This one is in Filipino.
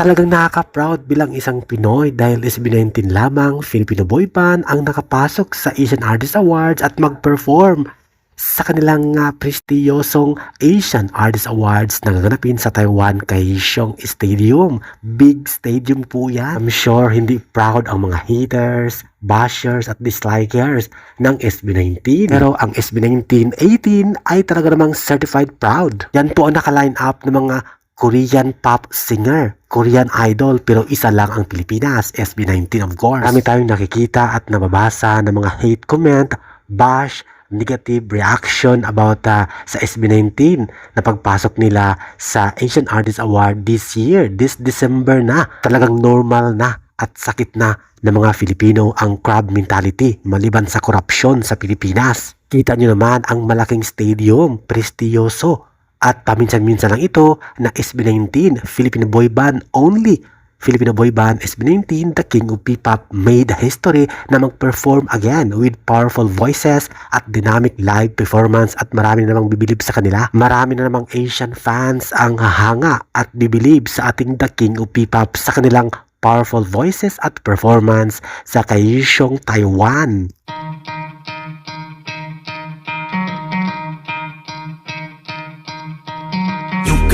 Talagang nakaka-proud bilang isang Pinoy dahil SB19 lamang Filipino boy band ang nakapasok sa Asian Artist Awards at mag-perform sa kanilang uh, prestiyosong Asian Artist Awards na gaganapin sa Taiwan Kaohsiung Stadium. Big stadium po yan. I'm sure hindi proud ang mga haters, bashers at dislikers ng SB19. Pero ang SB19-18 ay talaga namang certified proud. Yan po ang naka-line up ng mga Korean pop singer, Korean idol, pero isa lang ang Pilipinas, SB19 of course. Marami tayong nakikita at nababasa ng mga hate comment, bash, negative reaction about uh, sa SB19 na pagpasok nila sa Asian Artist Award this year, this December na. Talagang normal na at sakit na ng mga Filipino ang crab mentality maliban sa korupsyon sa Pilipinas. Kita nyo naman ang malaking stadium, prestiyoso. At paminsan-minsan lang ito na SB19, Filipino boy band only. Filipino boy band SB19, the king of P-pop, made history na mag-perform again with powerful voices at dynamic live performance at marami na namang bibilib sa kanila. Marami na namang Asian fans ang hahanga at bibilib sa ating the king of P-pop sa kanilang powerful voices at performance sa Kaohsiung, Taiwan.